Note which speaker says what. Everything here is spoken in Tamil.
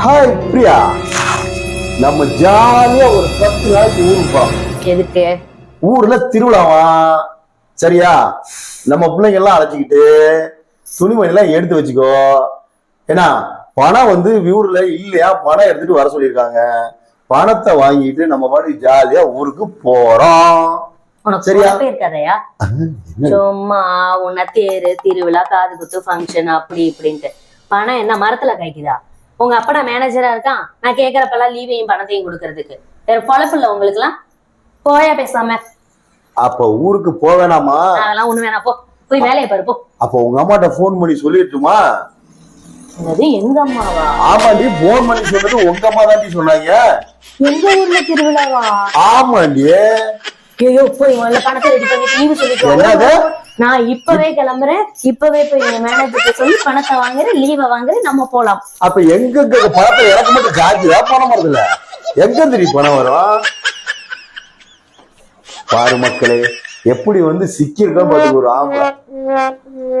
Speaker 1: ஹாய் பிரியா. நம்ம ஜாலியா ஒரு பத்து நாளைக்கு ஊருக்கு போறோம்
Speaker 2: எதுக்கு?
Speaker 1: ஊர்ல திருவிழாவா? சரியா? நம்ம பிள்ளைங்க எல்லாம் அழைச்சிக்கிட்டு துணிமணி எல்லாம் எடுத்து வச்சுக்கோ. ஏன்னா பணம் வந்து ஊர்ல இல்லையா? பணம் எடுத்துட்டு வர சொல்லியிருக்காங்க. பணத்தை வாங்கிட்டு நம்ம பாட்டுக்கு ஜாலியா ஊருக்கு போறோம். சரியா?
Speaker 2: சும்மா உன்னை தேரு திருவிழா காது குத்து ஃபங்க்ஷன் அப்படி இப்படின்ட்டு. பணம் என்ன மரத்துல காய்க்குதா? உங்க அப்பா மேனேஜரா இருக்கான். நான் கேக்குறப்பெல்லாம் லீவையும் பணத்தையும் கொடுக்கறதுக்கு. வேற பொழப்பு இல்ல உங்களுக்கு எல்லாம் போயா பேசாம.
Speaker 1: அப்ப ஊருக்கு போவேணாமா
Speaker 2: அதெல்லாம் ஒண்ணு வேணாம். போ. போய் வேலையை பாரு போ.
Speaker 1: அப்ப உங்க அம்மாட்ட ஃபோன் பண்ணி சொல்லிட்டுமா
Speaker 2: அது எங்க அம்மாவா?
Speaker 1: ஆமாண்டி ஃபோன் பண்ணி சொன்னது உங்க அம்மா தாண்டி சொன்னாங்க.
Speaker 2: எங்க ஊர்ல திருவிழாவா?
Speaker 1: ஆமாண்டி.
Speaker 2: ஐயோ போய் முதல்ல பணத்தை ரெடி பண்ணி லீவு சொல்லிட்டு. நான் இப்பவே கிளம்புறேன். இப்பவே போய் எங்க மேனேஜர் சொல்லி பணத்தை வாங்குறேன் லீவை வாங்குறேன் நம்ம போலாம்.
Speaker 1: அப்ப எங்க பணத்தை எனக்கு மட்டும் காய்ச்சதா பணம் வருதுல்ல எங்க இருந்து பணம் வரும்? பாரு மக்களே எப்படி வந்து சிக்கியிருக்கோம் பாத்துக்கு ஒரு ஆம்பளை.